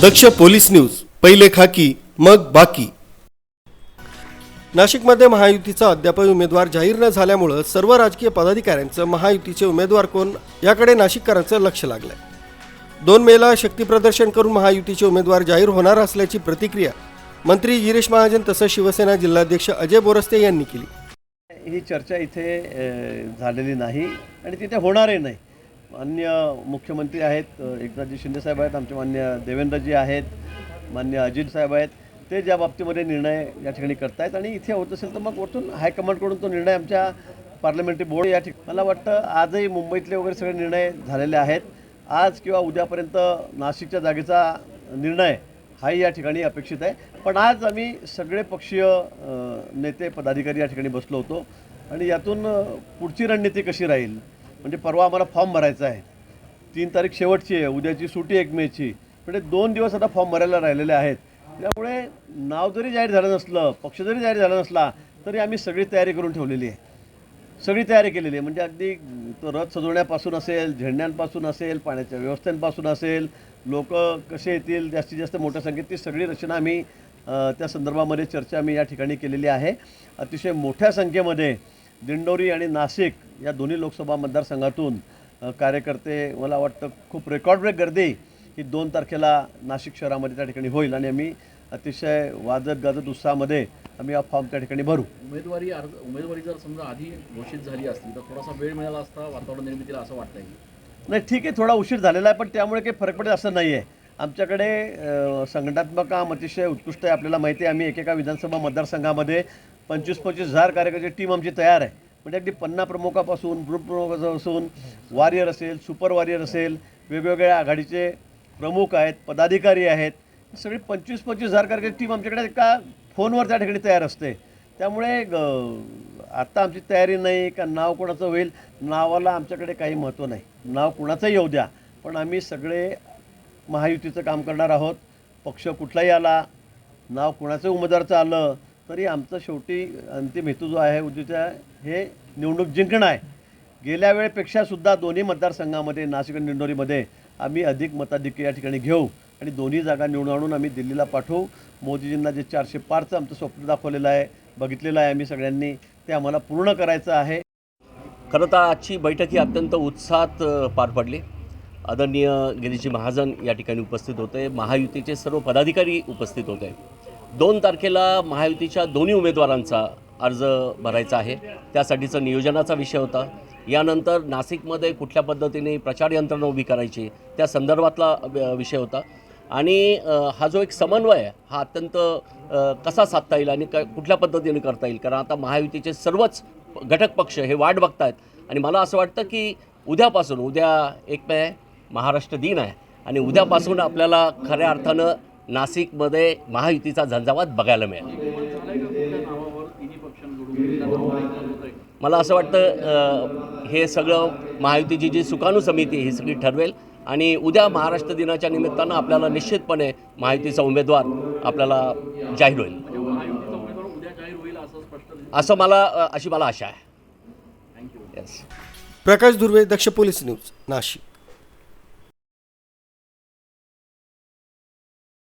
दक्ष police news पहिले खाकी मग बाकी. नाशिकमध्ये महायुतीचा अद्याप उमेदवार जाहीर न झाल्यामुळं सर्व राजकीय पदाधिकाऱ्यांचं महायुतीचे उमेदवार कोण याकडे नाशिककरांचं लक्ष लागलंय. दोन मेला शक्तीप्रदर्शन करून महायुतीचे उमेदवार जाहीर होणार असल्याची प्रतिक्रिया मंत्री गिरीश महाजन तसंच शिवसेना जिल्हाध्यक्ष अजय बोरस्ते यांनी केली. ही चर्चा इथे झालेली नाही आणि तिथे होणारही नाही. अन्य मुख्यमंत्री आहेत अ, एकनाथजी शिंदेसाहेब आहेत आमचे मान्य देवेंद्रजी आहेत मान्य अजित साहेब आहेत ते ज्या बाबतीमध्ये निर्णय या ठिकाणी करतायत आणि इथे होत असेल तर मग वरतून हायकमांडकडून तो निर्णय आमच्या पार्लमेंटरी बोर्ड या ठिकाणी मला वाटतं आजही मुंबईतले वगैरे सगळे निर्णय झालेले आहेत. आज किंवा उद्यापर्यंत नाशिकच्या जागेचा निर्णय हाही या ठिकाणी अपेक्षित आहे. पण आज आम्ही सगळे पक्षीय नेते पदाधिकारी या ठिकाणी बसलो होतो आणि यातून पुढची रणनीती कशी राहील? म्हणजे परवा आम्हाला फॉर्म भरायचा आहे. तीन तारीख शेवटची आहे उद्याची सुटी एक मेची. म्हणजे दोन दिवस आता फॉर्म भरायला राहिलेले आहेत. त्यामुळे नाव जरी जाहीर झालं नसलं पक्ष जरी जाहीर झाला नसला तरी आम्ही सगळी तयारी करून ठेवलेली आहे. सगळी तयारी केलेली आहे. म्हणजे अगदी तो रथ सजवण्यापासून असेल झेंड्यांपासून असेल पाण्याच्या व्यवस्थेपासून असेल लोक कसे येतील जास्तीत जास्त मोठ्या संख्येत ती सगळी रचना आम्ही त्या संदर्भामध्ये चर्चा आम्ही या ठिकाणी केलेली आहे. अतिशय मोठ्या संख्येमध्ये दिंडोरी आणि नाशिक या दोन्ही लोकसभा मतदारसंघातून कार्यकर्ते मला वाटतं खूप रेकॉर्ड ब्रेक गर्दी ही दोन तारखेला नाशिक शहरामध्ये त्या ठिकाणी होईल आणि आम्ही अतिशय वाजत गाजत उत्साहामध्ये आम्ही हा फॉर्म त्या ठिकाणी भरू. उमेदवारी अर्ज उमेदवारी जर समजा आधी घोषित झाली असती तर थोडासा वेळ मिळाला असता वातावरण निर्मितीला असं वाटतंय? नाही ठीक आहे थोडा उशीर झालेला आहे पण त्यामुळे काही फरक पडेल असं नाही आहे आमच्याकडे संघटनात्मक काम अतिशय उत्कृष्ट आहे आपल्याला माहिती आहे आम्ही एकेका विधानसभा मतदारसंघामध्ये पंचवीस पंचवीस हजार कार्यकर्ते टीम आमची तयार आहे. म्हणजे अगदी पन्ना प्रमुखापासून ग्रुप प्रमुखापासून वारियर असेल सुपर वारियर असेल वेगवेगळ्या आघाडीचे प्रमुख आहेत पदाधिकारी आहेत. सगळी पंचवीस पंचवीस हजार कार्यकर्ते टीम आमच्याकडे एका फोनवर त्या ठिकाणी तयार असते. त्यामुळे ग- आमची तयारी नाही का नाव कोणाचं होईल नावाला आमच्याकडे काही महत्त्व नाही. नाव कुणाचंही येऊ द्या पण आम्ही सगळे महायुतीचं काम करणार आहोत. पक्ष कुठलाही आला नाव कुणाचं उमेदवारचं आलं तरी आमचं शेवटी अंतिम हेतू जो आहे उद्याच्या हे निवडणूक जिंकणं आहे. गेल्या वेळेपेक्षासुद्धा दोन्ही मतदारसंघामध्ये नाशिक आणि दिंडोरीमध्ये आम्ही अधिक मताधिक्य या ठिकाणी घेऊ आणि दोन्ही जागा निवडून आणून आम्ही दिल्लीला पाठवू. मोदीजींना जे चारशे पारचं आमचं स्वप्न दाखवलेलं आहे बघितलेलं आहे आम्ही सगळ्यांनी ते आम्हाला पूर्ण करायचं आहे. खरं तर आजची बैठक ही अत्यंत उत्साहात पार पडली. आदरणीय गिरीजी महाजन या ठिकाणी उपस्थित होते. महायुतीचे सर्व पदाधिकारी उपस्थित होते. दोन तारखेला महायुतीच्या दोन्ही उमेदवारांचा अर्ज भरायचा आहे. त्यासाठीचं नियोजनाचा विषय होता. यानंतर नाशिकमध्ये कुठल्या पद्धतीने प्रचार यंत्रणा उभी करायची त्या संदर्भातला विषय होता. आणि हा जो एक समन्वय आहे हा अत्यंत कसा साधता येईल आणि क कुठल्या पद्धतीने करता येईल? कारण आता महायुतीचे सर्वच घटक पक्ष हे वाट बघतायत. आणि मला असं वाटतं की उद्यापासून उद्या एक मे महाराष्ट्र दिन आहे. आणि उद्यापासून आपल्याला खऱ्या अर्थानं नाशिकमध्ये महायुतीचा झंझावात बघायला मिळेल. मला असं वाटतं हे सगळं महायुतीची जी सुकाणू समिती ही सगळी ठरवेल. आणि उद्या महाराष्ट्र दिनाच्या निमित्तानं आपल्याला निश्चितपणे महायुतीचा उमेदवार आपल्याला जाहीर होईल. असं मला अशी मला आशा आहे. Prakash Dhurve Daksh police news Nashik.